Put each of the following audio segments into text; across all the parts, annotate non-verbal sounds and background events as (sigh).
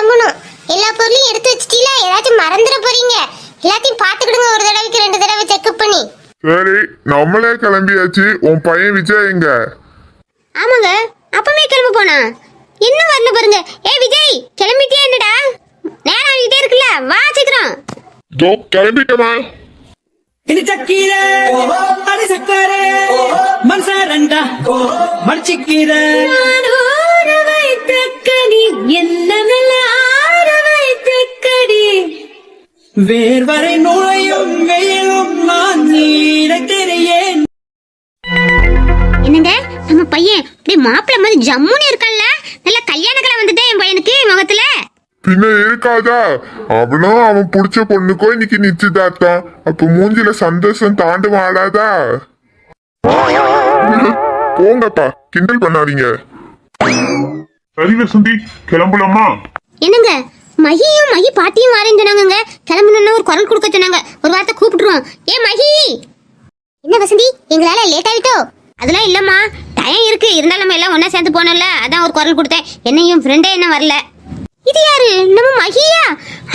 கிளம்பணும் எல்லா பொருளையும் எடுத்து வச்சிட்டீங்களா? ஏதாச்சும் மறந்துட போறீங்க. எல்லாத்தையும் பாத்துக்கிடுங்க ஒரு தடவைக்கு ரெண்டு தடவை செக்அப் பண்ணி. சரி நம்மளே கிளம்பியாச்சு. உன் பையன் விஜய் எங்க? ஆமாங்க அப்பவே கிளம்ப போனா. இன்னும் வரல பாருங்க. ஏ விஜய் கிளம்பிட்டியா என்னடா? நேரம் ஆகிட்டே இருக்குல்ல வா சீக்கிரம். ஜோ கிளம்பிட்டமா? இனி சக்கீர அடி சக்கர மனசாரண்டா மடிச்சிக்கீர. வேர்வரை நுழையும் வெயிலும் நான் என்னங்க நம்ம பையன் இப்படி மாப்பிள்ள மாதிரி ஜம்முன்னு இருக்கான்ல? நல்ல கல்யாண கலை வந்துட்டே என் பையனுக்கு முகத்துல. பின்ன இருக்காதா அவனும் அவன் புடிச்ச பொண்ணுக்கோ இன்னைக்கு நிச்சயதார்த்தம். அப்ப மூஞ்சில சந்தோஷம் தாண்டு வாடாதா போங்கப்பா கிண்டல் பண்ணாதீங்க. சரி வசந்தி கிளம்பலாமா? என்னங்க? மகியும் மகி பாட்டியும் வரேன்னு சொன்னாங்கங்க. கிளம்பணும்னு ஒரு குரல் கொடுக்க சொன்னாங்க. ஒரு வார்த்தை கூப்பிட்டுருவோம். ஏ மகி! என்ன வசந்தி? எங்களால லேட் ஆயிட்டோ? அதெல்லாம் இல்லம்மா. டைம் இருக்கு. இருந்தாலும் நம்ம எல்லாம் ஒண்ணா சேர்ந்து போனோம்ல. அதான் ஒரு குரல் கொடுத்தேன். என்னையும் ஃப்ரெண்டே என்ன வரல. இது யாரு? நம்ம மகியா?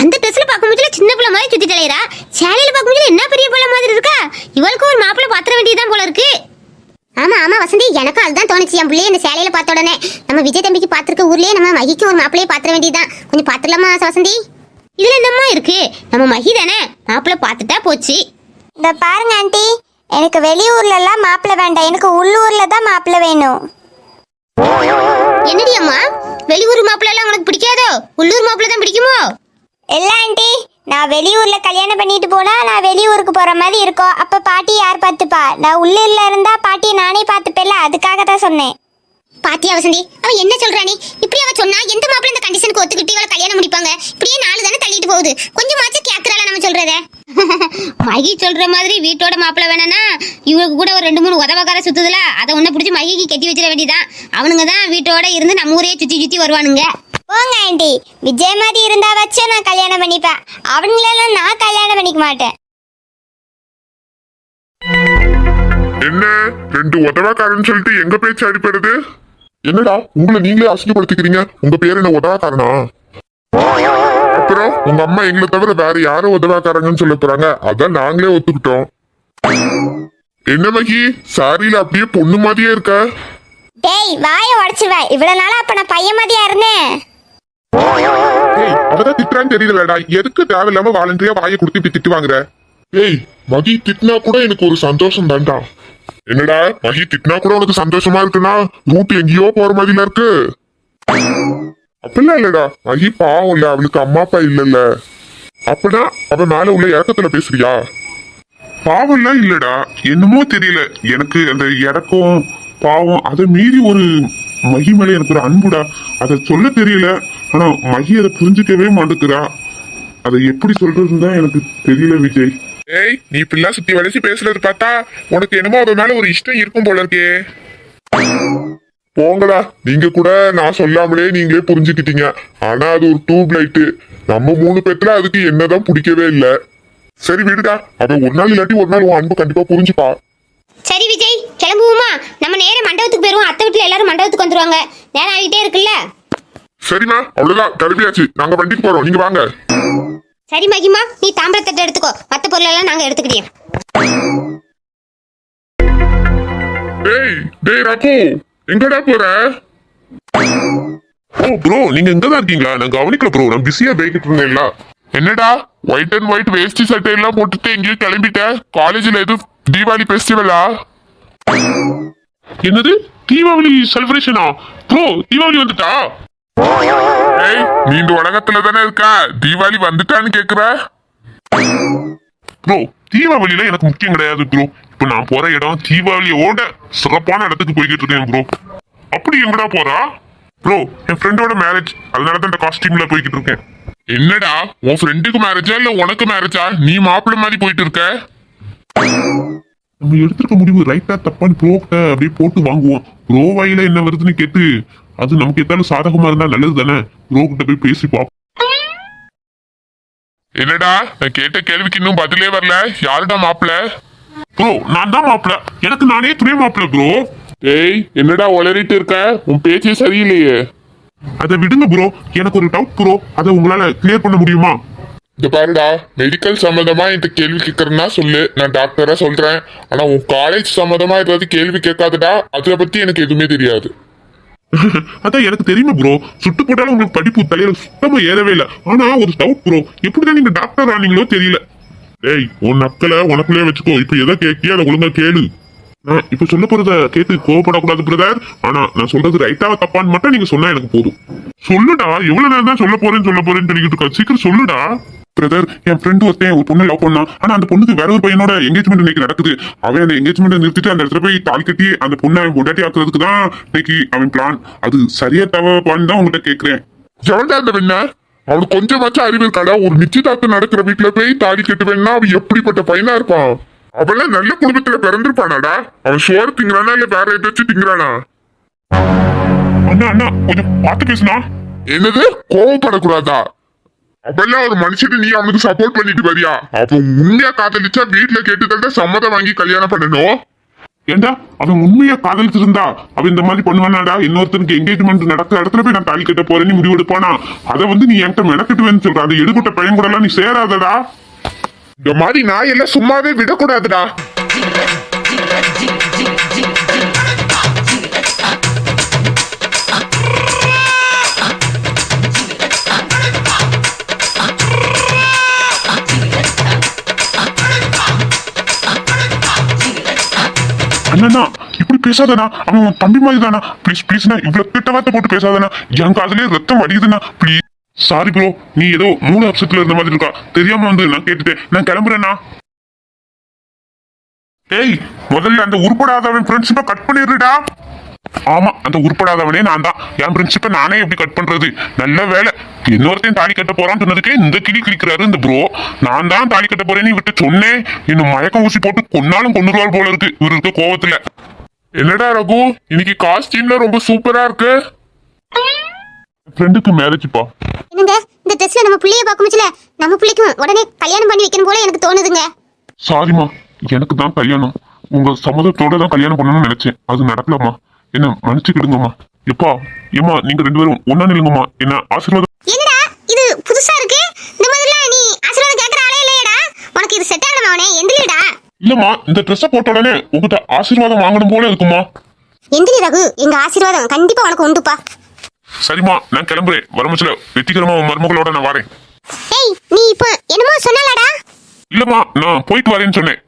அந்த ட்ரெஸ்ல பார்க்கும்போது சின்ன பிள்ளை மாதிரி சுத்தி தலையரா சேலையில பார்க்கும்போது என்ன பெரிய பிள்ளை மாதிரி இருக்கா? இவளுக்கு ஒரு மாப்பிள்ளை பாத்திர வேண்டியதுதான் போல இருக்கு. ஆமா ஆமா வசந்தி எனக்கும் அதுதான் தோணுச்சு. என் பிள்ளைய இந்த சேலையில பார்த்த உடனே. நம்ம விஜய் தம்பிக்கு பார்த்திருக்க ஊர்லயே நம்ம மகிக்கு ஒரு மாப்பிள்ளைய பாத்திர வேண்டியதுதான். கொஞ்சம் பாத்துடலாமா வசந்தி? இதுல என்னம்மா இருக்கு? நம்ம மகி தானே? மாப்பிள்ளை பார்த்துட்டா போச்சு. இந்த பாருங்க ஆண்டி. எனக்கு வெளியூர்ல எல்லாம் மாப்பிள்ளை வேண்டாம். எனக்கு உள்ளூர்ல தான் மாப்பிள்ளை வேணும். என்னடி அம்மா? வெளியூர் மாப்பிள்ளை எல்லாம் உனக்கு பிடிக்காதோ? உள்ளூர் மாப்பிள்ளை தான் பிடிக்குமோ? இல்ல ஆண்டி. நான் வெளியூர்ல கல்யாணம் பண்ணிட்டு போனா நான் வெளியூருக்கு போற மாதிரி இருக்கும். அப்ப பாட்டி யார் பார்த்துப்பா? நான் உள்ளூர்ல இருந்தா பாட்டியை நானே பார்த்துப்பேல அதுக்காக தான் சொன்னேன். பாத்தியா வசந்தி? அவ என்ன சொல்றானே நீ? இப்படி அவ சொன்னா எந்த மாப்பிள்ளை இந்த கண்டிஷனுக்கு ஒத்துக்கிட்டு இவளை கல்யாணம் முடிப்பாங்க? இப்படியே நாலு தானே தள்ளிட்டு போகுது. கொஞ்சமாச்சும் கேக்குறாள நம்ம சொல்றத? (laughs) மகி சொல்ற மாதிரி வீட்டோட மாப்பிள்ள வேணானா இவருக்கு கூட ஒரு ரெண்டு மூணு உதவக்கார சுத்துதுல. அதை ஒண்ணு பிடிச்சி மகிக்கு கட்டி வச்சிட வேண்டியதான் அவனுங்க தான் வீட்டோட இருந்து நம்ம ஊரே சுத்தி சுத்தி வருவானுங்க. போங்க ஆண்டி. விஜய் மாதிரி இருந்தா வச்சு நான் கல்யாணம் பண்ணிப்பேன். அவங்களெல்லாம் நான் கல்யாணம் பண்ணிக்க மாட்டேன். என்ன? ரெண்டு உதவாக்காரன்னு சொல்லிட்டு எங்க பேச்சு அடிப்படுது என்னடா உங்களை நீங்களே அசிங்கப்படுத்திக்கிறீங்க? உங்க பேர் என்ன உதவாக்காரனா? அப்புறம் உங்க அம்மா எங்களை தவிர வேற யாரும் உதவாக்காரங்கன்னு சொல்ல போறாங்க? அதான் நாங்களே ஒத்துக்கிட்டோம். என்ன மகி? சாரியில அப்படியே பொண்ணு மாதிரியே இருக்க. டேய் வாயை உடச்சிருவேன் இவ்வளவு நாளா அப்ப நான் பையன் மாதிரியா இருந்தேன். ஏய் அவதான் திட்டுறான்னு தெரியலடா. எதுக்கு தேவையில்லாம வாலண்டரியா வாயை கொடுத்து இப்படி திட்டு வாங்குற? ஏய் மகி திட்டினா கூட எனக்கு ஒரு சந்தோஷம் தான்டா. என்னடா மகி திட்டினா கூட உனக்கு சந்தோஷமா இருக்குன்னா ரூட் எங்கேயோ போற மாதிரில இருக்கு. அப்படிலாம் இல்லடா. மகி பாவம் இல்ல அவளுக்கு அம்மா அப்பா இல்லல்ல. அப்படின்னா அவ மேல உள்ள இறக்கத்துல பேசுறியா? பாவம்லாம் இல்லடா. என்னமோ தெரியல. எனக்கு அந்த இறக்கம் பாவம் அதை மீறி ஒரு மகி மேல எனக்கு ஒரு அன்புடா. அதை சொல்ல தெரியல. ஆனா மகி அதை புரிஞ்சுக்கவே மாட்டேங்கிறா அதை எப்படி சொல்றதுன்னு தான் எனக்கு தெரியல விஜய். ஏய் நீ பிள்ளை சுத்தி வளைச்சு பேசுறது பார்த்தா உனக்கு என்னமோ அது மேல ஒரு இஷ்டம் இருக்கும் போல இருக்கே. போங்கடா நீங்க கூட நான் சொல்லாமலே நீங்களே புரிஞ்சுக்கிட்டீங்க. ஆனா அது ஒரு டியூப் லைட்டு நம்ம மூணு பேத்துல அதுக்கு என்னதான் பிடிக்கவே இல்ல. சரி விடுடா. அவன் ஒரு நாள் இல்லாட்டி ஒரு நாள் உன் அன்பு கண்டிப்பா புரிஞ்சுப்பா. சரி விஜய் கிளம்புவோமா? நம்ம நேரா மண்டபத்துக்கு போயிருவோம். அத்தை வீட்டுல எல்லாரும் மண்டபத்துக்கு வந்துருவாங்க. நேரம் ஆகிட்டே இருக்குல்ல? சரிம்மா அவ்வளவுதான். கிளம்பியாச்சு. நாங்க வண்டிக்கு போறோம். நீங்க வாங்க. சரி மகிமா. நீ தாம்பரத்தட்டை எடுத்துக்கோ. மத்த பொருள் எல்லாம் நாங்க எடுத்துக்கிட்டோம் டேய் டேய் ராக்கு. எங்கடா போற? ஓ ப்ரோ நீங்க இங்க தான் இருக்கீங்களா? நான் கவனிக்கல ப்ரோ நான் பிஸியா பேக்கிட்டு இருந்தேன்ல. என்னடா? ஒயிட் அண்ட் ஒயிட் வேஷ்டி சட்டை எல்லாம் போட்டுட்டு எங்கேயோ கிளம்பிட்ட? காலேஜ்ல எதுவும் தீபாவளி ஃபெஸ்டிவலா என்னது? தீபாவளி செலிப்ரேஷனா ப்ரோ தீபாவளி வந்துட்டா? ஏய் நீ இந்த உலகத்துல தானே இருக்கா? தீபாவளி வந்துட்டான்னு கேக்குற? ப்ரோ தீபாவளியில எனக்கு முக்கியம் கிடையாது ப்ரோ இப்போ நான் போற இடம் தீபாவளியோட சிறப்பான இடத்துக்கு போய்கிட்டு இருக்கேன் ப்ரோ அப்படி எங்கடா போறா? ப்ரோ என் ஃப்ரெண்டோட மேரேஜ் அதனால தான் இந்த காஸ்டியூம்ல போய்கிட்டு இருக்கேன். என்னடா உன் ஃப்ரெண்டுக்கு மேரேஜா இல்ல உனக்கு மேரேஜா நீ மாப்பிள்ளை மாதிரி போயிட்டு இருக்க? நம்ம எடுத்திருக்க முடிவு ரைட்டா தப்பான்னு ப்ரோ கிட்ட அப்படியே போட்டு வாங்குவோம். ப்ரோ வாயில என்ன வருதுன்னு கேட்டு அது நமக்கு எத்தாலும் சாதகமா இருந்தா நல்லது தானே ப்ரோ கிட்ட போய் பேசி பார்ப்போம் என்னடா நான் கேட்ட கேள்விக்கு இன்னும் பதிலே வரல. யாருடா மாப்பிள்ள ப்ரோ நான் தான் மாப்பிள்ள எனக்கு நானே துணை மாப்பிள்ள ப்ரோ டேய் என்னடா உளறிட்டு இருக்க? உன் பேச்சே சரியில்லையே. அதை விடுங்க ப்ரோ எனக்கு ஒரு டவுட் ப்ரோ அதை உங்களால கிளியர் பண்ண முடியுமா? இந்த பாருடா மெடிக்கல் சம்பந்தமா என்கிட்ட கேள்வி கேட்கறேன்னா சொல்லு. நான் டாக்டரா சொல்றேன். ஆனா உன் காலேஜ் சம்பந்தமா ஏதாவது கேள்வி கேட்காதடா. அதை பத்தி எனக்கு எதுவுமே தெரியாது. (laughs) அதான் எனக்கு தெரியுமா ப்ரோ சுட்டு போட்டாலும் உங்களுக்கு படிப்பு தலையில சுத்தமா ஏறவே இல்லை. ஆனா ஒரு டவுட் ப்ரோ எப்படிதான் நீங்க டாக்டர் ஆனீங்களோ தெரியல. டேய் உன் நக்கலை உனக்குள்ளே வச்சுக்கோ. இப்ப எதை கேட்கியா அதை ஒழுங்கா கேளு. நான் இப்ப சொல்ல போறத கேட்டு கோவப்படக்கூடாது பிரதர் ஆனா நான் சொல்றது ரைட்டா தப்பான்னு மட்டும் நீங்க சொன்னா எனக்கு போதும். சொல்லுடா. எவ்வளவு நேரம் தான் சொல்ல போறேன்னு சொல்ல போறேன்னு சொல்லிக்கிட்டு இருக்கா சீக்கிரம் சொல்லுடா. பிரதர் என் ஃப்ரெண்டு ஒருத்தன் ஒரு பொண்ணை லவ் பண்ணான். ஆனா அந்த பொண்ணுக்கு வேற ஒரு பையனோட எங்கேஜ்மெண்ட் இன்னைக்கு நடக்குது. அவன் அந்த எங்கேஜ்மெண்ட் நிறுத்திட்டு அந்த இடத்துல போய் தாலி கட்டி அந்த பொண்ணை அவன் பொண்டாட்டி ஆக்குறதுக்கு தான் இன்னைக்கு அவன் பிளான் அது சரியா தவப்பான்னு தான் உங்ககிட்ட கேக்குறேன். எவன்டா இந்த பெண்ண அவனுக்கு கொஞ்சமாச்சும் அறிவு இருக்காடா? ஒரு நிச்சயதார்த்தம் நடக்கிற வீட்டுல போய் தாலி கட்டுவேன்னா அவன் எப்படிப்பட்ட பையனா இருப்பான் அவெல்லாம் நல்ல குடும்பத்துல பிறந்திருப்பானாடா? அவன் சோறு திங்கிறானா இல்ல வேற ஏதாச்சும் திங்கிறானா? அண்ணா அண்ணா கொஞ்சம் பார்த்து பேசுனா என்னது? கோவப்படக்கூடாதா? அவெல்லாம் ஒரு மனுஷன் நீ அவனுக்கு சப்போர்ட் பண்ணிட்டு வரியா? அவன் உண்மையா காதலிச்சா வீட்டுல கேட்டு சம்மதம் வாங்கி கல்யாணம் பண்ணணும். ஏண்டா? அவன் உண்மையா காதலிச்சிருந்தா? அவன் இந்த மாதிரி பண்ணுவானாடா? இன்னொருத்தனுக்கு எங்கேஜ்மெண்ட் நடக்கிற இடத்துல போய் நான் தாலி கட்ட போறேன்னு முடிவு எடுப்பானா? அதை வந்து நீ என்கிட்ட மெனக்கட்டுவேன்னு சொல்ற. அந்த எடுபட்ட பையன் கூட எல்லாம் நீ சேராதடா. இந்த மாதிரி நாயெல்லாம் சும்மாவே விடக்கூடாதுடா. அண்ணா இப்படி பேசாதண்ணா அவன் உன் தம்பி மாதிரி தானா ப்ளீஸ் ப்ளீஸ்ண்ணா இவ்வளவு கிட்ட போட்டு பேசாதண்ணா என் காதலே ரத்தம் வடியுதுண்ணா ப்ளீஸ் சாரி ப்ரோ நீ ஏதோ மூணு அப்செட்ல இருந்த மாதிரி இருக்கா? தெரியாம வந்து நான் கேட்டுட்டேன். நான் கிளம்புறேண்ணா. ஏய் முதல்ல அந்த உருப்படாதவன் ஃப்ரெண்ட்ஷிப்பை கட் பண்ணிடுறா ஆமா அந்த உருப்படாதவனே நான் தான். என் ஃப்ரெண்ட்ஷிப்பை நானே எப்படி கட் பண்றது? நல்ல வேலை. இன்னொருத்தையும் தாலி கட்ட போறான்னு சொன்னதுக்கே இந்த கிளி கிளிக்கிறாரு இந்த ப்ரோ நான் தான் தாலி கட்ட போறேன்னு இவர்கிட்ட சொன்னேன். இன்னும் மயக்கம் ஊசி போட்டு கொன்னாலும் கொண்டுருவாள் போல இருக்கு. இவர் இருக்க கோவத்துல. என்னடா ரகு? இன்னைக்கு காஸ்டியூம்ல ரொம்ப சூப்பரா இருக்கு. ஃப்ரெண்டுக்கு மேரேஜ்ப்பா என்னங்க? இந்த ட்ரெஸ்ல நம்ம பிள்ளைய பார்க்கும்போதுல நம்ம பிள்ளைக்கும் உடனே கல்யாணம் பண்ணி வைக்கணும் போல எனக்கு தோணுதுங்க. சாரிம்மா எனக்கு தான் கல்யாணம். உங்க சம்மதத்தோட தான் கல்யாணம் பண்ணணும்னு நினைச்சேன். அது நடக்கலம்மா. என்ன மன்னிச்சுக்கிடுங்கம்மா. எப்பா ஏம்மா நீங்க ரெண்டு பேரும் ஒன்னா நில்லுங்கம்மா. என்ன ஆசீர்வாதம்? என்னடா இது புதுசா இருக்கு? இந்த மாதிரிலாம் நீ ஆசீர்வாதம் கேட்கற ஆளே இல்லையடா. உனக்கு இது செட் ஆகணும் அவனே எந்திரிடா. இல்லம்மா இந்த ட்ரெஸ்ஸை போட்ட உடனே உங்ககிட்ட ஆசீர்வாதம் வாங்கணும் போல இருக்குமா எந்திரி ரகு எங்க ஆசீர்வாதம் கண்டிப்பா உனக்கு உண்டுப்பா. சரிம்மா நான் கிளம்புறேன். வரமச்சில வெற்றிகரமா உன் மருமகளோட நான் வரேன். ஏய் நீ இப்போ என்னமோ சொன்னாலடா. இல்லம்மா நான் போயிட்டு வரேன்னு சொன்னேன்.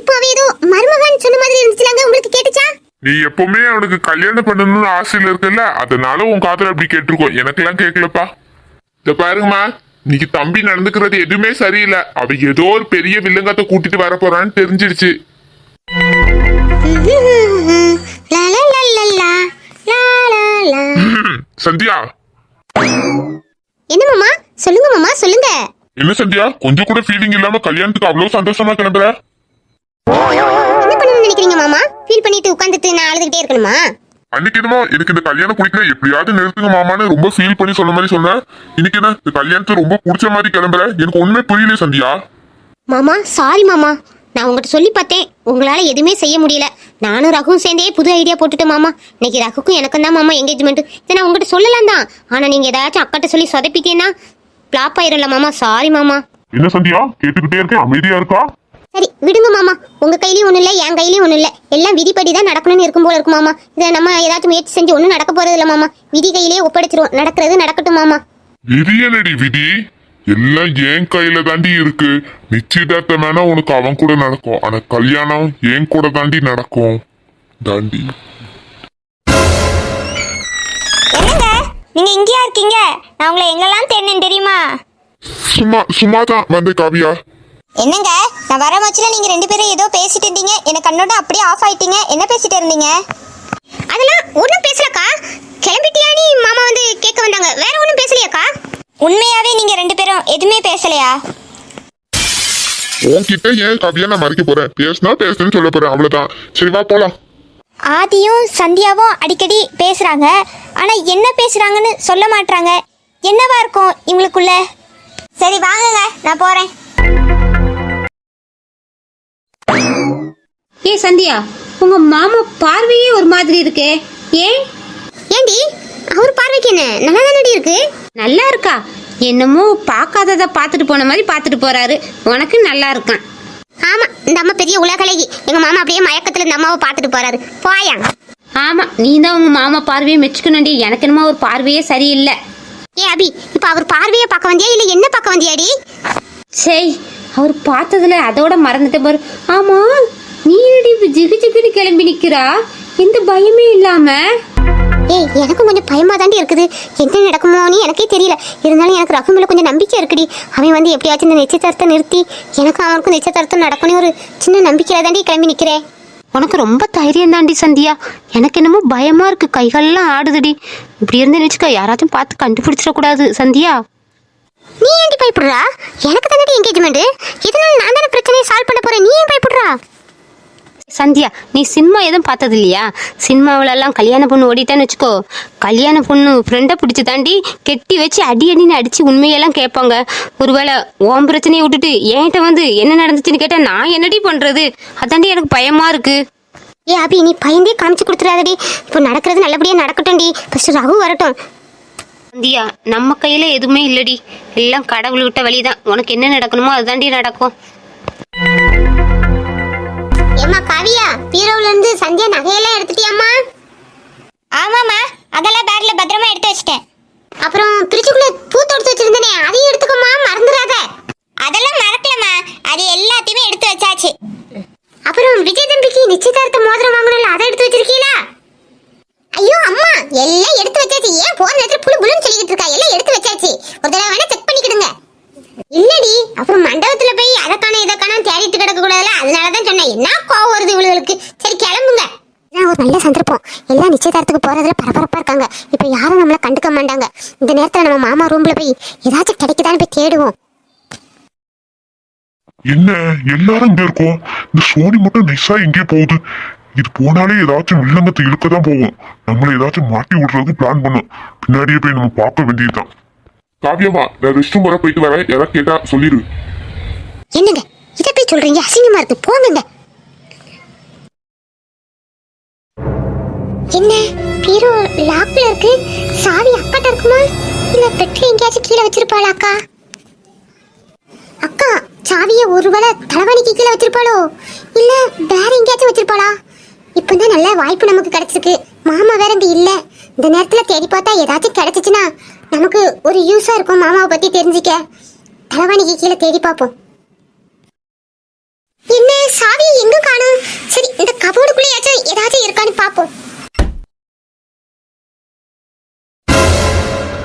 இப்போ அவ ஏதோ மருமகன் சொன்ன மாதிரி இருந்துச்சுலாங்க உங்களுக்கு கேட்டுச்சா? நீ எப்பவுமே அவனுக்கு கல்யாணம் பண்ணணும்னு ஆசையில இருக்குல்ல அதனால உன் காதல அப்படி கேட்டிருக்கோம். எனக்கெல்லாம் கேட்கலப்பா இத பாருங்கம்மா இன்னைக்கு தம்பி நடந்துக்கிறது எதுவுமே சரியில்லை. அவ ஏதோ ஒரு பெரிய வில்லங்கத்தை கூட்டிட்டு வர போறான்னு தெரிஞ்சிடுச்சு சந்தியா? என்ன மாமா? சொல்லுங்க மாமா சொல்லுங்க. என்ன சந்தியா? கொஞ்சம் கூட ஃபீலிங் இல்லாம கல்யாணத்துக்கு அவ்வளவு சந்தோஷமா கிளம்புற? நினைக்கிறீங்க மாமா? ஃபீல் பண்ணிட்டு உட்காந்துட்டு நான் அழுதுகிட்டே இருக்கணுமா? அன்னைக்கு என்னமோ எனக்கு இந்த கல்யாணம் பிடிக்கல எப்படியாவது நிறுத்துங்க மாமான்னு ரொம்ப ஃபீல் பண்ணி சொன்ன மாதிரி சொன்னேன் இன்னைக்கு என்ன இந்த கல்யாணத்தை ரொம்ப பிடிச்ச மாதிரி கிளம்புற? எனக்கு ஒண்ணுமே புரியல சந்தியா. மாமா சாரி மாமா. நான் உங்ககிட்ட சொல்லி பார்த்தேன். உங்களால எதுவுமே செய்ய முடியல. நானும் ரகுவும் சேர்ந்தே புது ஐடியா போட்டுட்டேன் மாமா. இன்னைக்கு ரகுக்கும் எனக்கும் தான் மாமா என்கேஜ்மெண்ட் இதை நான் உங்ககிட்ட சொல்லலாம் தான். ஆனா நீங்க ஏதாச்சும் அக்காட்ட சொல்லி சொதப்பிட்டேன்னா ஃப்ளாப் ஆயிரும்ல மாமா. சாரி மாமா. என்ன சந்தியா? கேட்டுக்கிட்டே இருக்கேன். அமைதியா இருக்கா? சரி விடுங்க மாமா. உங்க கையிலயும் ஒண்ணும் இல்ல என் கையிலயும் ஒண்ணும் இல்ல. எல்லாம் விதிப்படி தான் நடக்கணும்னு இருக்கும் போல இருக்கு மாமா. இதை நம்ம ஏதாச்சும் முயற்சி செஞ்சு ஒண்ணும் நடக்க போறது இல்ல மாமா. விதி கையிலேயே ஒப்படைச்சிரும் நடக்கிறது நடக்கட்டும் மாமா. விதி என்னடி விதி? எல்லாம் என் கையில தாண்டி இருக்கு. நிச்சயதார்த்தம் வேணா உனக்கு அவன் கூட நடக்கும். ஆனா கல்யாணம் என் கூட தாண்டி நடக்கும். தாண்டி. என்னங்க? நீங்க இங்கேயா இருக்கீங்க? நான் உங்களை எங்கெல்லாம் தேடினேன் தெரியுமா? சும்மா சும்மா தான் வந்தேன் காவியா. என்னங்க? நான் வர மச்சில நீங்க ரெண்டு பேரும் ஏதோ பேசிட்டு இருந்தீங்க. எனக்கு கண்ணோட அப்படியே ஆஃப் ஆயிட்டீங்க. என்ன பேசிட்டு இருந்தீங்க? அதெல்லாம் ஒன்றும் பேசலக்கா. கிளம்பிட்டியானி மாமா வந்து கேட்க வந்தாங்க. வேற ஒன்றும் பேசலையாக்கா? உண்மையாவே நீங்க ரெண்டு பேரும் எதுவுமே பேசலையா? உன்கிட்ட ஏன் காவியா நான் மறைக்க போறேன்? பேசினா பேசுன்னு சொல்ல போறேன். அவ்வளவுதான். சரி வா போலாம். ஆதியும் சந்தியாவும் அடிக்கடி பேசுறாங்க. ஆனா என்ன பேசுறாங்கன்னு சொல்ல மாட்றாங்க. என்னவா இருக்கும் இவங்களுக்குள்ள? சரி வாங்குங்க. நான் போறேன். ஏ சந்தியா உங்க மாமா பார்வையே ஒரு மாதிரி இருக்கே. ஏன் ஏண்டி அவர் பார்வைக்கு என்ன நல்லா தானடி இருக்கு? நல்லா இருக்கா? என்னமோ பார்க்காதத பார்த்துட்டு போன மாதிரி பார்த்துட்டு போறாரு. உனக்கு நல்லா இருக்கான். ஆமா இந்த அம்மா பெரிய உலகலகி. எங்க மாமா அப்படியே மயக்கத்துல இந்த அம்மாவை பார்த்துட்டு போறாரு. போயா? ஆமா நீ தான் உங்க மாமா பார்வையை மெச்சுக்கணும்டி. எனக்கு என்னமோ ஒரு பார்வையே சரியில்லை. ஏ அபி இப்ப அவர் பார்வையை பார்க்க வந்தியா இல்ல என்ன பார்க்க வந்தியாடி? சரி அவர் பார்த்ததுல அதோட மறந்துட்ட பாரு. ஆமா நீ என்னடி ஜிகு ஜிகுன்னு கிளம்பி நிக்கிறா? எந்த பயமே இல்லாம. ஏய் எனக்கும் கொஞ்சம் பயமா தாண்டி இருக்குது. என்ன நடக்குமோன்னு எனக்கே தெரியல. இருந்தாலும் எனக்கு ரகு மேல கொஞ்சம் நம்பிக்கை இருக்குடி. அவன் வந்து எப்படியாச்சும் இந்த நிச்சயதார்த்தம் நிறுத்தி எனக்கும் அவனுக்கும் நிச்சயதார்த்தம் நடக்கணும் ஒரு சின்ன நம்பிக்கையில தாண்டி கிளம்பி நிக்கிறேன். உனக்கு ரொம்ப தைரியம் தாண்டி சந்தியா. எனக்கு என்னமோ பயமா இருக்கு. கைகள்லாம் ஆடுதுடி. இப்படி இருந்து நினைச்சுக்க யாராச்சும் பார்த்து கண்டுபிடிச்சிடக்கூடாது சந்தியா. நீ ஏன்டி பயப்படுறா? எனக்கு தானடி என்கேஜ்மெண்ட் இதனால நான் தானே பிரச்சனையை சால்வ் பண்ண போறேன். நீ ஏன் பயப்படுறா? சந்தியா நீ சினிமா எதுவும் பார்த்தது இல்லையா சினிமாவிலலாம் கல்யாண பொண்ணு ஓடிட்டான்னு வச்சுக்கோ. கல்யாண பொண்ணு ஃப்ரெண்டை பிடிச்சி தாண்டி கெட்டி வச்சு அடி அடின்னு அடிச்சு உண்மையெல்லாம் கேட்பாங்க. ஒருவேளை ஓம் பிரச்சனையை விட்டுட்டு என்கிட்ட வந்து என்ன நடந்துச்சுன்னு கேட்டால் நான் என்னடி பண்ணுறது அதாண்டி எனக்கு பயமா இருக்கு. ஏ அபி நீ பயந்தே காமிச்சு கொடுத்துறாதடி இப்போ நடக்கிறது நல்லபடியா நடக்கட்டும்டி. ஃபர்ஸ்ட் ரகு வரட்டும். சந்தியா நம்ம கையில் எதுவுமே இல்லடி. எல்லாம் கடவுள் விட்ட வழிதான். உனக்கு என்ன நடக்கணுமோ அதுதாண்டி நடக்கும். ஏம்மா காவியா பீரோல இருந்து சந்தியா நகையெல்லாம் எடுத்துட்டியாம்மா? ஆமாமா அதெல்லாம் பேக்ல பத்திரமா எடுத்து வச்சிட்டேன். அப்புறம் பிரிச்சுக்குள்ள பூ தொடுத்து வச்சிருந்தனே அதையும் எடுத்துக்கோமா மறந்துடாத அதெல்லாம் மறக்கலமா அது எல்லாத்தையுமே எடுத்து வச்சாச்சு அப்புறம் விஜய் தம்பிக்கு நிச்சயதார்த்த மோதிரம் வாங்கணும்ல அதை எடுத்து வச்சிருக்கீங்களா ஐயோ அம்மா எல்லாம் எடுத்து வச்சாச்சு ஏன் போன நேரத்துல புளு புளுன்னு சொல்லிக்கிட்டு இருக்கா எல்லாம் எடுத்து வச்சாச்சு ஒரு தடவை வேணா செக் பண்ணிக்கிடுங்க இல்லடி அப்புறம் மண்டபத்துல போய் அதை காண இதை காண தேடிட்டு கிடக்க கூடாதுல அதனாலதான் சொன்னேன் என்ன கோவம் வருது இவளுகளுக்கு சரி கிளம்புங்க இதான் ஒரு நல்ல சந்தர்ப்பம் எல்லாம் நிச்சயதார்த்தத்துக்கு போறதுல பரபரப்பா இருக்காங்க இப்ப யாரும் நம்மள கண்டுக்க மாட்டாங்க இந்த நேரத்துல நம்ம மாமா ரூம்ல போய் ஏதாச்சும் கிடைக்குதான்னு போய் தேடுவோம். என்ன? எல்லாரும் இங்க இருக்கோம். இந்த சோனி மட்டும் நைஸா எங்கேயே போகுது. இது போனாலே ஏதாச்சும் வில்லங்கத்தை இழுக்க தான் போகும். நம்மள ஏதாச்சும் மாட்டி விடுறதுக்கு பிளான் பண்ணும். பின்னாடியே போய் நம்ம பார்க்க வேண்டியதுதான். காவியமா நான் ரெஸ்ட் ரூம் வர போயிட்டு வரேன். யாராவது கேட்டா சொல்லிடு என்னங்க? இதை போய் சொல்றீங்க? அசிங்கமா இருக்கு. போங்கங்க. என்ன? பீரோ லாக்ல இருக்கு. சாவி அக்காட்ட இருக்குமா? இல்ல பெட்ல எங்கேயாச்சும் கீழே வச்சிருப்பாளா அக்கா? அக்கா சாவியை ஒருவேளை தலைவணிக்கு கீழே வச்சிருப்பாளோ? இல்ல வேற எங்கேயாச்சும் வச்சிருப்பாளா? இப்பதான் நல்ல வாய்ப்பு நமக்கு கிடைச்சிருக்கு. மாமா வேற இங்க இல்ல. இந்த நேரத்துல தேடி பார்த்தா ஏதாச்சும் கிடைச்சிச்சுன்னா நமக்கு ஒரு யூஸா இருக்கும் மாமாவை பத்தி தெரிஞ்சுக்க. தலைவாணிக்கு கீழே தேடி பார்ப்போம். என்ன சாவி எங்க காணும்? சரி இந்த கபோர்டுக்குள்ளேயாச்சும் ஏதாச்சும் இருக்கான்னு பார்ப்போம்.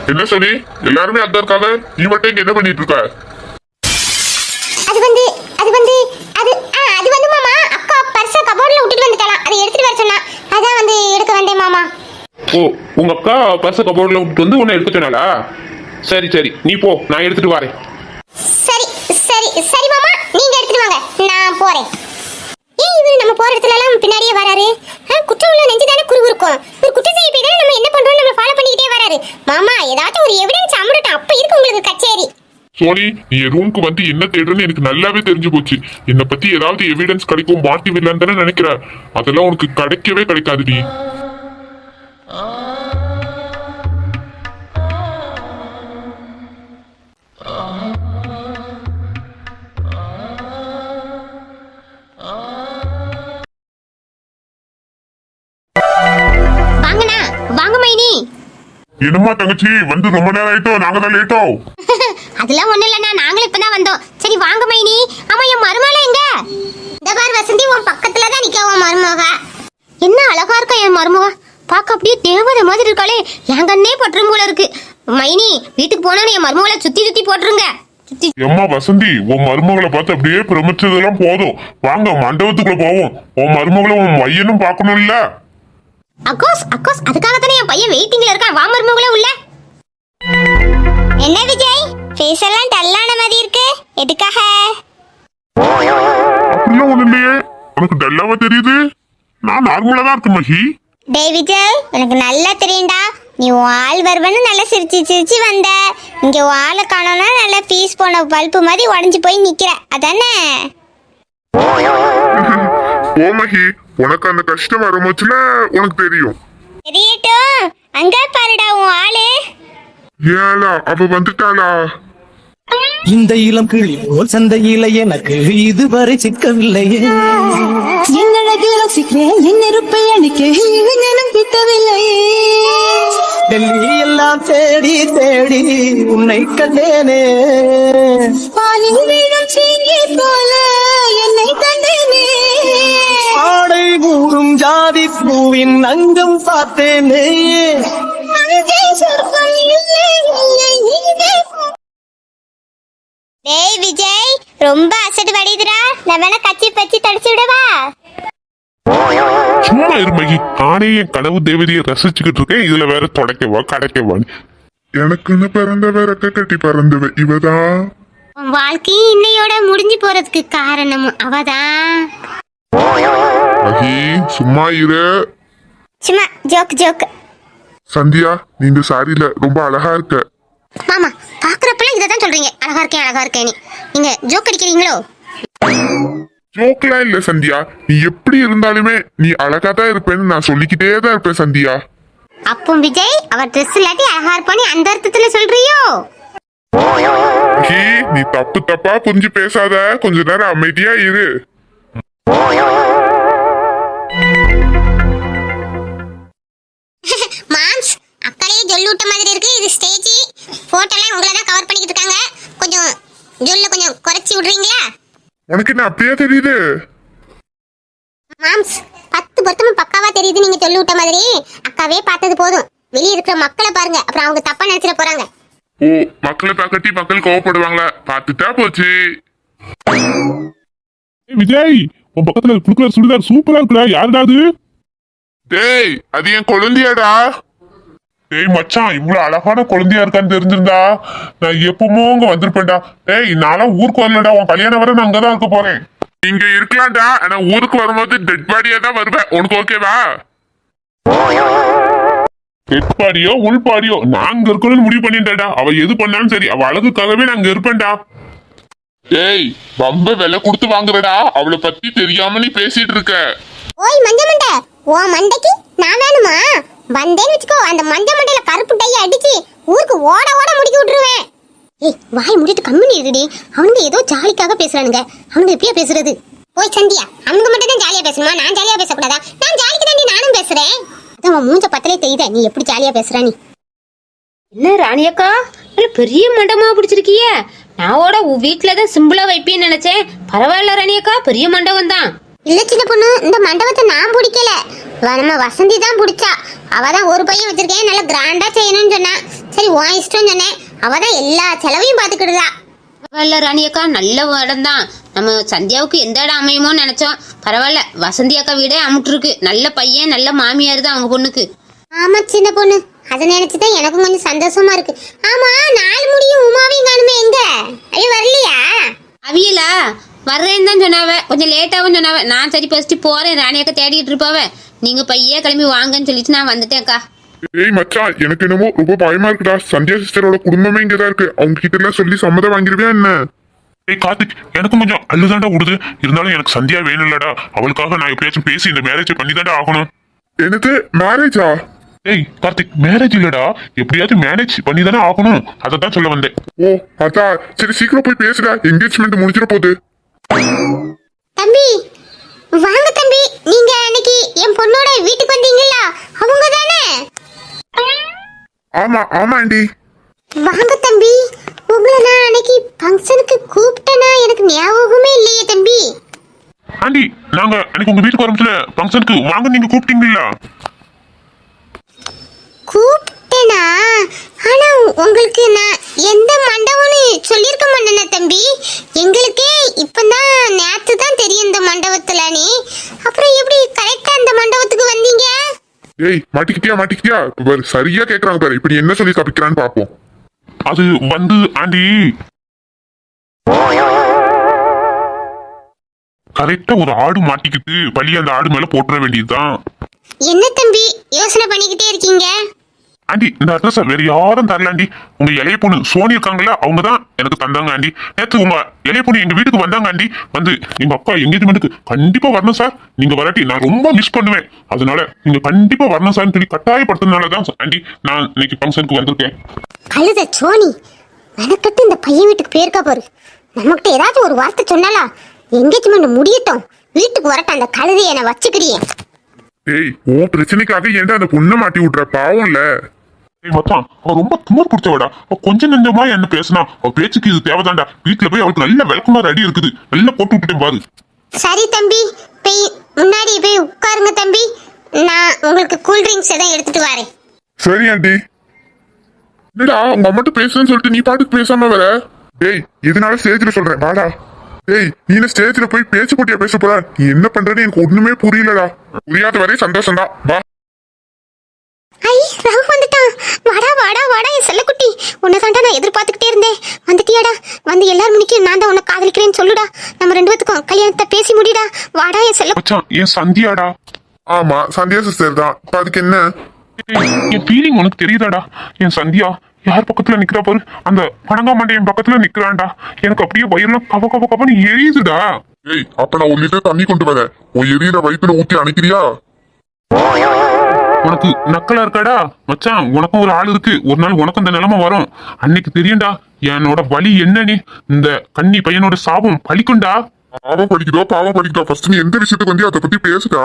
என்ன சோனி? எல்லாருமே அதான் இருக்காங்க. நீ மட்டும் இங்க என்ன பண்ணிட்டு இருக்க? அது வந்து அது வந்து அது ஆ அது வந்து மாமா அக்கா பர்ஸ கபோர்ட்ல விட்டுட்டு வந்துட்டாலாம் அதை எடுத்துட்டு வர சொன்னா. அதான் வந்து எடுக்க வந்தேன் மாமா. ஓ உங்க அக்கா பர்ஸ கபோர்டில் விட்டு வந்து உன்னை எடுக்க சொன்னாளா? சரி சரி. நீ போ. நான் எடுத்துட்டு வரேன். சரி சரி சரி மாமா. நீங்க எடுத்துட்டு வாங்க. நான் போறேன். ஏன் இவரு நம்ம போற இடத்துல எல்லாம் பின்னாடியே வராரு? குற்றம் உள்ள நெஞ்சு தானே குரு இருக்கும் ஒரு குற்றம் செய்ய போய் நம்ம என்ன பண்றோம் நம்ம ஃபாலோ பண்ணிக்கிட்டே வராரு. மாமா ஏதாச்சும் ஒரு எவிடன்ஸ் அமுடட்டும் அப்ப இருக்கு உங்களுக்கு கச்சேரி? சோனி நீ என் ரூம்க்கு வந்து என்ன தேடுறன்னு எனக்கு நல்லாவே தெரிஞ்சு போச்சு. என்னை பத்தி ஏதாவது எவிடன்ஸ் கிடைக்கும் மாட்டி விடலான்னு தானே நினைக்கிற. அதெல்லாம் உனக்கு கிடைக்கவே கிடைக்காதுடி என்னம்மா தங்கச்சி வந்து ரொம்ப நேரம் ஆயிட்டோ? நாங்க தான் லேட்டோ (laughs) அதெல்லாம் ஒண்ணு இல்லண்ணா நாங்களும் இப்பதான் வந்தோம். சரி வாங்க மைனி. ஆமா என் மருமகளை எங்க? இந்த பார் வசந்தி உன் பக்கத்துல தான் நிக்க உன் மருமக. என்ன அழகா இருக்கா என் மருமக? பார்க்க அப்படியே தேவதை மாதிரி இருக்காளே. என் கண்ணே பற்றும் போல இருக்கு. மைனி வீட்டுக்கு போனா என் மருமகளை சுத்தி சுத்தி போட்டுருங்க. எம்மா வசந்தி உன் மருமகளை பார்த்து அப்படியே பிரமிச்சதெல்லாம் போதும். வாங்க மண்டபத்துக்குள்ள போவோம். உன் மருமகளை உன் மையனும் பார்க்கணும்ல. அக்கோஸ் அக்கோஸ் அதுக்காக தானே என் பையன் வெயிட்டிங்ல இருக்கான். வா மருமகளே உள்ள. என்ன விஜய்? ஃபேஸ் எல்லாம் டல்லான மாதிரி இருக்கு. எதுக்காக? அப்படிலாம் ஒண்ணு இல்லையே. உனக்கு டல்லாவா தெரியுது? நான் நார்மலா தான் இருக்கேன் மகி. டேய் விஜய் எனக்கு நல்லா தெரியும்டா. நீ உன் ஆள் வருவன்னு நல்லா சிரிச்சு சிரிச்சு வந்த. இங்க உன் ஆளை காணோம்னா நல்லா ஃபீஸ் போன பல்பு மாதிரி உடஞ்சு போய் நிக்கிற. அதானே? ஓ மகி. உனக்கு அந்த கஷ்டம் வரும்போச்சுல உனக்கு தெரியும். தெரியட்டும் அங்க பாருடா உன் ஆளு. ஏலா அவ வந்துட்டாளா? இந்த இளம் கிளி போல் சந்தையில எனக்கு இதுவரை சிக்கவில்லையே. என்னழகு ரசிக்கிறேன் என் நெருப்பை அணிக்க இளைஞனும் கிட்டவில்லையே டெல்லி எல்லாம் தேடி தேடி உன்னை கண்டேனே. போல என்னை கண்டேனே. ஆடை ஊறும் ஜாதி பூவின் அங்கம் பார்த்தேனே. டேய் விஜய் ரொம்ப அசடு வடிதுடா நான் வேணா கச்சி பச்சி தடிச்சு விடவா? சும்மா இரு மகி. நானே என் கனவு தேவதையை ரசிச்சுக்கிட்டு இருக்கேன். இதுல வேற தொடக்கவா கடைக்கவா எனக்குன்னு பிறந்தவ ரெக்க கட்டி பறந்தவ இவதான் உன் வாழ்க்கையும் இன்னையோட முடிஞ்சு போறதுக்கு காரணம் அவதான் மகி சும்மா இரு. சும்மா ஜோக் ஜோக். சந்தியா நீ இந்த சாரியில ரொம்ப அழகா இருக்க. மாமா பாக்குறப்பெல்லாம் இதை தான் சொல்றீங்க. அழகா இருக்கேன் அழகா இருக்கேன்னு. நீங்க ஜோக் அடிக்கிறீங்களோ? ஜோக்லாம் இல்ல சந்தியா? நீ எப்படி இருந்தாலுமே நீ அழகா தான் இருப்பேன்னு நான் சொல்லிக்கிட்டே தான் இருப்பேன் சந்தியா. அப்போ விஜய் அவர் ட்ரெஸ் இல்லாட்டி அழகா இருப்பான்னு அந்த அர்த்தத்துல சொல்றியோ? நீ தப்பு தப்பா புரிஞ்சு பேசாத. கொஞ்ச நேரம் அமைதியா இரு. (laughs) மாம்ஸ் அக்காலையே ஜொல்லு விட்ட மாதிரி இருக்கு. இது ஸ்டேஜ். போட்டோலாம் உங்களை தான் கவர் பண்ணிக்கிட்டு இருக்காங்க. கொஞ்சம் ஜொல்ல கொஞ்சம் குறைச்சி விடுறீங்களா? உனக்கு என்ன அப்படியே தெரியுது? மாம்ஸ் பத்து பொருத்தமும் பக்காவா தெரியுது நீங்க சொல்லி விட்ட மாதிரி அக்காவே பார்த்தது போதும். வெளியே இருக்கிற மக்களை பாருங்க அப்புறம் அவங்க தப்பா நினைச்சிட போறாங்க. ஓ மக்களை பார்க்கட்டி மக்கள் கோவப்படுவாங்களா? பார்த்துட்டா போச்சு. விஜய் உன் பக்கத்துல புழுக்கிற சுடிதார் சூப்பரா இருக்குடா. யாருடா அது? டேய் அது என் குழந்தையாடா. டேய் மச்சான் இவ்வளவு அழகான குழந்தையா இருக்கான்னு தெரிஞ்சிருந்தா நான் எப்பவுமோ இங்க வந்திருப்பேன்டா. டேய் நான்லாம் ஊருக்கு வரலடா உன் கல்யாணம் வர நான் அங்கதான் இருக்க போறேன். இங்க இருக்கலாம்டா ஆனா ஊருக்கு வரும்போது டெட் பாடியா தான் வருவேன். உனக்கு ஓகேவா டெட் பாடியோ உள் பாடியோ நாங்க இருக்கணும்னு முடிவு பண்ணிட்டேடா அவ எது பண்ணாலும் சரி அவ அழகுக்காகவே நாங்க இருப்பேன்டா. ஏய் ரொம்ப விலை கொடுத்து வாங்குறடா. அவளை பத்தி தெரியாம நீ பேசிட்டு இருக்க. ஓய் மஞ்ச மண்டை. உன் மண்டைக்கு நான் வேணுமா? வந்தேன்னு வச்சுக்கோ அந்த மஞ்ச மண்டையில கருப்பு டைய அடிச்சு ஊருக்கு ஓட ஓட முடிக்க விட்டுருவேன். ஏய் வாய் முடிட்டு கம்முனி இருடி. அவனுங்க ஏதோ ஜாலிக்காக பேசுறானுங்க. அவனுங்க எப்படியா பேசுறது? ஓய் சந்தியா அவனுங்க மட்டும் தான் ஜாலியா பேசணுமா? நான் ஜாலியா பேசக்கூடாதா? நான் ஜாலிக்கு தாண்டி நானும் பேசுறேன். அதான் உன் மூஞ்ச பத்தலே தெரியுதே நீ எப்படி ஜாலியா பேசுற நீ. என்ன ராணியக்கா? பெரிய மண்டபமா பிடிச்சிருக்கிய. நான் ஓட உன் வீட்டில தான் சிம்பிளா வைப்பேன்னு நினைச்சேன். பரவாயில்ல ராணியக்கா பெரிய மண்டபம் தான் இல்ல சின்ன பொண்ணு இந்த மண்டபத்தை நான் பிடிக்கல. நம்ம வசந்தி தான் பிடிச்சா. அவ தான் ஒரு பையன் வச்சிருக்கேன். நல்லா கிராண்டா செய்யணும்னு சொன்னா. சரி உன் இஷ்டம் சொன்னேன் அவ தான் எல்லா செலவையும் பாத்துக்கிடுதா பரவாயில்ல ராணியக்கா நல்ல இடம் தான். நம்ம சந்தியாவுக்கு எந்த இடம் அமையுமோ நினைச்சோம். பரவாயில்ல வசந்தி அக்கா வீடே அமுட்டிருக்கு நல்ல பையன் நல்ல மாமியார் தான் அவங்க பொண்ணுக்கு. ஆமா சின்ன பொண்ணு. அதை நினைச்சுதான் எனக்கும் கொஞ்சம் சந்தோஷமா இருக்கு. ஆமா நாலு முடியும் உமாவையும் காணுமே எங்க? ஐயோ வரலையா? அவியலா? வர்றேன்னு தான் சொன்னாவ. கொஞ்சம் லேட்டாகவும் சொன்னாவ. நான் சரி ஃபர்ஸ்ட் போறேன். ராணியக்கா தேடிட்டு இருப்பாவ. நீங்க பையே கிளம்பி வாங்கன்னு சொல்லிட்டு நான் வந்துட்டேன்க்கா ஏய் மச்சான் எனக்கு என்னமோ ரொம்ப பயமா இருக்குடா. சந்தியா சிஸ்டரோட குடும்பமே இங்கதான் இருக்கு. அவங்க கிட்ட எல்லாம் சொல்லி சம்மதம் வாங்கிருவியா என்ன? ஏய் கார்த்திக் எனக்கும் கொஞ்சம் அள்ளுதாண்டா விடுது இருந்தாலும் எனக்கு சந்தியா வேணும்லடா. அவளுக்காக நான் எப்படியாச்சும் பேசி இந்த மேரேஜ் பண்ணி தாண்டா ஆகணும். எனக்கு மேரேஜா ஏய் கார்த்திக் மேரேஜ் இல்லடா. எப்படியாச்சும் மேனேஜ் பண்ணி தானே ஆகணும். அதை தான் சொல்ல வந்தேன். ஓ அதான். சரி சீக்கிரம் போய் பேசுடா. என்கேஜ்மெண்ட் முடிச்சிட போகுது. தம்பி வாங்க தம்பி. நீங்க அன்னைக்கு என் பொண்ணோட வீட்டுக்கு வந்தீங்களா அவங்க தானே ஆமா ஆமா ஆண்டி வாங்க தம்பி. உங்களை நான் அன்னைக்கு ஃபங்க்ஷனுக்கு கூப்பிட்டேனா எனக்கு ஞாபகமே இல்லையே தம்பி. ஆண்டி நாங்க அன்னைக்கு உங்க வீட்டுக்கு வரத்துல ஃபங்க்ஷனுக்கு வாங்க நீங்க கூப்பிட்டீங்களா? கூப்பிட்டேனா ஆனா உங்களுக்கு நான் எந்த மண்டபம்னு சொல்லியிருக்க மாட்டேனே தம்பி. எங்களுக்கே இப்பதான் நேத்து தான் தெரியும் இந்த மண்டபத்துல நீ அப்புறம் எப்படி கரெக்டா இந்த மண்டபத்துக்கு வந்தீங்க? ஏய் மாட்டிக்கிட்டியா மாட்டிக்கிட்டியா? பாரு சரியா கேக்குறாங்க பாரு. இப்ப நீ என்ன சொல்லி தப்பிக்கிறான்னு பாப்போம். அது வந்து ஆண்டி. கரெக்டா ஒரு ஆடு மாட்டிக்கிட்டு பள்ளி அந்த ஆடு மேல போட்டுற வேண்டியதுதான். என்ன தம்பி? யோசனை பண்ணிக்கிட்டே இருக்கீங்க? ஆண்டி இந்த அட்ரஸ் வேற யாரும் தரல ஆண்டி. உங்க இளைய பொண்ணு சோனி இருக்காங்கல்ல அவங்க தான் எனக்கு தந்தாங்க ஆண்டி. நேத்து உங்க இளைய பொண்ணு எங்க வீட்டுக்கு வந்தாங்க ஆண்டி. வந்து எங்க அக்கா எங்கேஜ்மெண்ட்டுக்கு கண்டிப்பா வரணும் சார் நீங்க வராட்டி நான் ரொம்ப மிஸ் பண்ணுவேன். அதனால நீங்க கண்டிப்பா வரணும் சார்னு சொல்லி கட்டாயப்படுத்தினால தான் ஆண்டி நான் இன்னைக்கு ஃபங்க்ஷனுக்கு வந்திருக்கேன். கழுத சோனி மெனக்கட்டு இந்த பையன் வீட்டுக்கு போயிருக்கா பாரு. நம்மகிட்ட ஏதாச்சும் ஒரு வார்த்தை சொன்னாலா எங்கேஜ்மெண்ட் முடியட்டும். வீட்டுக்கு வரட்டும் அந்த கழுதையை என்னை வச்சுக்கிறியே. ஏய் உன் பிரச்சனைக்காக ஏன்டா அந்த பொண்ணை மாட்டி விட்ற? பாவம்ல. ஏய் மச்சான் அவ ரொம்ப திமிர் பிடிச்சவடா. அவ கொஞ்ச நெஞ்சமா என்ன பேசினா அவ பேச்சுக்கு இது தேவைதான்டா. வீட்டுல போய் அவளுக்கு நல்ல விளக்கமா ரெடி இருக்குது. நல்லா போட்டு விட்டுட்டேன் பாரு. சரி தம்பி போய் முன்னாடி போய் உட்காருங்க தம்பி. நான் உங்களுக்கு கூல் ட்ரிங்க்ஸ் எதாவது எடுத்துட்டு வரேன். சரி ஆண்டி. என்னடா உங்க அம்மாட்ட பேசுன்னு சொல்லிட்டு நீ பாட்டுக்கு பேசாம வர? டேய் இதனால ஸ்டேஜ்ல சொல்றேன். வாடா. டேய் நீ என்ன ஸ்டேஜ்ல போய் பேச்சு போட்டியா பேச போற? நீ என்ன பண்றேன்னு எனக்கு ஒண்ணுமே புரியலடா. புரியாத வரை சந்தோஷம் தான் வா. வாடா வாடா வாடா என் செல்லக்குட்டி. உன்னை தாண்டா நான் எதிர்பார்த்துக்கிட்டே இருந்தேன். வந்துட்டியாடா? வந்து எல்லாரும் முன்னிக்கும் நான் தான் உன்னை காதலிக்கிறேன்னு சொல்லுடா. நம்ம ரெண்டு பேத்துக்கும் கல்யாணத்தை பேசி முடிடா. வாடா என் செல்ல மச்சான் என் சந்தியாடா. ஆமா சந்தியா சிஸ்டர் தான். இப்ப அதுக்கு என்ன? என் ஃபீலிங் உனக்கு தெரியுதாடா? என் சந்தியா யார் பக்கத்துல நிக்கிறா பாரு? அந்த பனங்காமண்டையன் பக்கத்துல நிக்கிறான்டா. எனக்கு அப்படியே வயிறுலாம் கவ கவ கவன்னு எரியுதுடா. ஏய் அப்ப நான் ஒரு லிட்டர் தண்ணி கொண்டு வரேன். உன் எரியிற வயித்துல ஊத்தி அணைக்கிறியா? உனக்கு நக்கலா இருக்காடா? மச்சான் உனக்கும் ஒரு ஆள் இருக்கு. ஒரு நாள் உனக்கும் இந்த நிலைமை வரும். அன்னைக்கு தெரியும்டா என்னோட வழி என்னன்னு இந்த கன்னி பையனோட சாபம் பழிக்கும்டா பாவம் படிக்குதோ பாவம் படிக்குதோ ஃபர்ஸ்ட் நீ எந்த விஷயத்துக்கு வந்து அதை பத்தி பேசுடா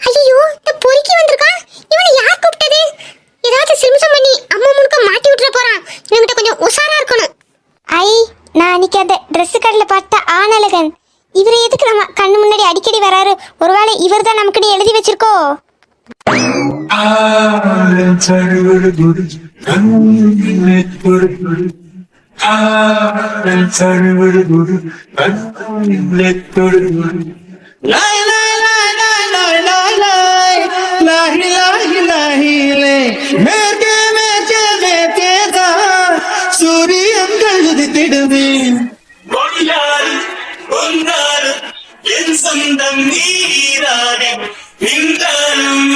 ஐயோ இந்த பொறுக்கி வந்திருக்கான் இவனை யார் கூப்பிட்டது ஏதாச்சும் சிம்சம் பண்ணி அம்மா முழுக்க மாட்டி விட்டுற போறான் இவன்கிட்ட கொஞ்சம் உஷாரா இருக்கணும் ஐ நான் அன்னைக்கு அந்த Dress கடையில் பார்த்த ஆனழகன் இவர் எதுக்கு நம்ம கண்ணு முன்னாடி அடிக்கடி வராரு ஒருவேளை இவர் தான் நமக்குன்னு எழுதி வச்சிருக்கோ லாய் லாய் லாய் லாய் லாய் லாய் லாய் லாஹி லாஹி லாஹி மேற்கே மேற்கே என் சொந்தம் நீரானே நின்றாலும்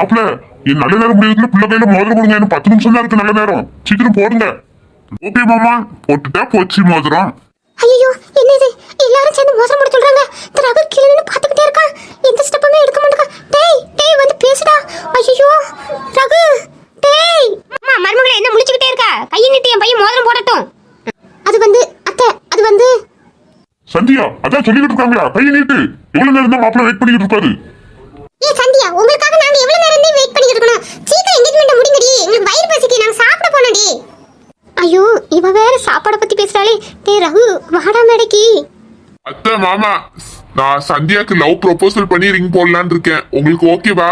மாப்பிள என் நல்ல நேரம் முடியுதுல பிள்ளை கையில மோதிரம் கொடுங்க. இன்னும் பத்து நிமிஷம் தான் இருக்கு நல்ல நேரம். சீக்கிரம் போடுங்க. ஓகே மாமா. போட்டுட்டா போச்சு மோதிரம். ஐயோ என்ன இது? எல்லாரும் சேர்ந்து மோசம் போட சொல்றாங்க. இந்த ரகு கீழே நின்னு பாத்துக்கிட்டே இருக்கான் எந்த ஸ்டெப்புமே எடுக்க மாட்டேங்க டேய் டேய் வந்து பேசுடா. ஐயோ ரகு டேய். அம்மா மருமகளை என்ன முழிச்சுக்கிட்டே இருக்கா? கையை நீட்டி என் பையன் மோதிரம் போடட்டும். அது வந்து அத்தை அது வந்து. சந்தியா அதான் சொல்லிக்கிட்டு இருக்காங்களா? கையை நீட்டு. எவ்வளவு நேரம் தான் மாப்பிள வெயிட் பண்ணிக்கிட்டு இருப்பாரு ஏ சந்தியா உங்களுக்காக நாங்க எவ்வளவு நேரம் தான் வெயிட் பண்ணிட்டு இருக்கணும் சீக்கிரம் எங்கேஜ்மெண்ட் முடிங்கடி எங்களுக்கு வயிறு பசிக்கு நாங்க சாப்பிட போனோம்டி இவ வேற சாப்பாட பத்தி பேசுறாளே. டேய் ரகு வாடா மேடைக்கு. அத்தை மாமா நான் சந்தியாக்கு லவ் ப்ரொபோசல் பண்ணி ரிங் போடலான்னு இருக்கேன். உங்களுக்கு ஓகேவா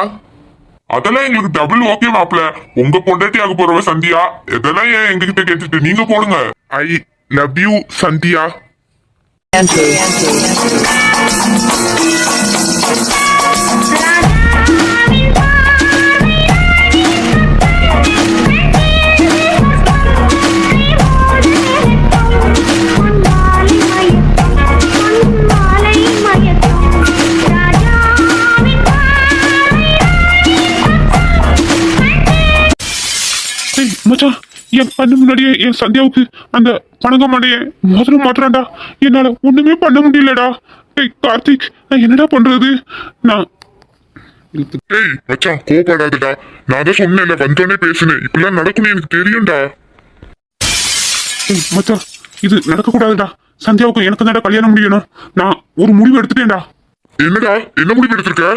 அதெல்லாம் எங்களுக்கு டபுள் ஓகே மாப்ள உங்க பொண்டாட்டி ஆக போறவ சந்தியா? இதெல்லாம் ஏன் எங்ககிட்ட கேட்டுட்டு? நீங்க போடுங்க. I love you Sandhya. ஏய் மச்சான் என் கண்ணு முன்னாடியே என் சந்தியாவுக்கு அந்த பணங்கமாடைய மோதிரம் மாட்டுறான்டா என்னால ஒண்ணுமே பண்ண முடியலடா. ஏய் கார்த்திக் நான் என்னடா பண்றது? நான் டேய் மச்சான் கோபப்படாதடா நான் தான் சொன்னேன்ல வந்தோடனே பேசுனேன் இப்படிலாம் நடக்கும்னு எனக்கு தெரியும்டா. ஏய், மச்சான் இது நடக்கக்கூடாதுடா. சந்தியாவுக்கும் எனக்கு தான்டா கல்யாணம் முடியணும். நான் ஒரு முடிவு எடுத்துட்டேன்டா. என்னடா என்ன முடிவு எடுத்திருக்க?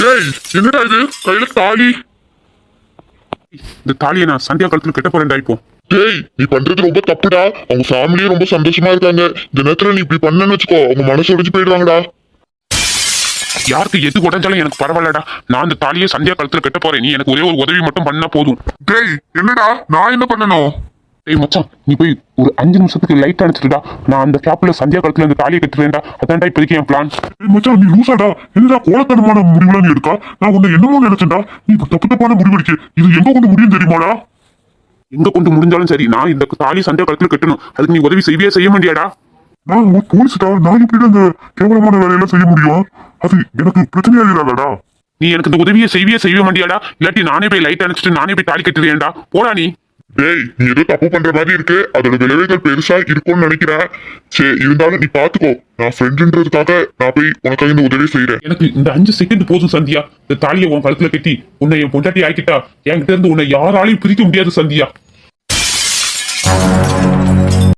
டேய் என்னடா இது? கையில தாலி. இந்த தாலியை நான் சந்தியா கழுத்துல கட்ட போறேன்டா இப்போ. டேய் நீ பண்றது ரொம்ப தப்புடா. அவங்க ஃபேமிலியும் ரொம்ப சந்தோஷமா இருக்காங்க. இந்த நேரத்துல நீ இப்படி பண்ணன்னு வச்சுக்கோ அவங்க மனசு உடைஞ்சு போயிடுவாங்கடா. யாருக்கு எது உடஞ்சாலும் எனக்கு பரவாயில்லடா. நான் அந்த தாலியை சந்தியா கழுத்துல கட்ட போறேன். நீ எனக்கு ஒரே ஒரு உதவி மட்டும் பண்ணா போதும். டேய் என்னடா? நான் என்ன பண்ணணும்? டேய் மச்சான் நீ போய் ஒரு அஞ்சு நிமிஷத்துக்கு லைட் அடிச்சிட்டுடா நான் அந்த கேப்ல சந்தியா கழுத்துல அந்த தாலியை கட்டுறேன்டா. அதான்டா இப்போதைக்கு என் பிளான் ஏய் மச்சான் நீ லூசாடா என்னடா கோலத்தனமான முடிவுலாம் நீ எடுக்கா? நான் உன்னை என்னமோ நினைச்சேன்டா. நீ இப்ப தப்பு தப்பான முடிவு எடுக்க இது எங்க கொண்டு முடியும் தெரியுமாடா? எங்க கொண்டு முடிஞ்சாலும் சரி நான் இந்த தாலி சந்தியா கழுத்துல கட்டணும். அதுக்கு நீ உதவி செய்வியே செய்ய மாட்டியாடா? நான் ஒரு போலீஸ்டா? நான் எப்படி அந்த கேவலமான வேலையெல்லாம் செய்ய முடியும்? அது எனக்கு பிரச்சனையா இல்லாதடா நீ எனக்கு இந்த உதவியை செய்வியே செய்ய மாட்டியாடா? இல்லாட்டி நானே போய் லைட் அணைச்சிட்டு நானே போய் தாலி கட்டுறேன்டா போடா நீ. டேய் நீ ஏதோ தப்பு பண்ற மாதிரி இருக்கு. அதோட விளைவுகள் பெருசா இருக்கும்னு நினைக்கிறேன். சரி இருந்தாலும் நீ பாத்துக்கோ. நான் ஃப்ரெண்டுன்றதுக்காக நான் போய் உனக்காக இந்த உதவி செய்யறேன் எனக்கு இந்த அஞ்சு செகண்ட் போதும் சந்தியா. இந்த தாலியை உன் கழுத்துல கட்டி உன்னை என் பொண்டாட்டி ஆக்கிட்டா என்கிட்ட இருந்து உன்னை யாராலையும் பிரிக்க முடியாது சந்தியா.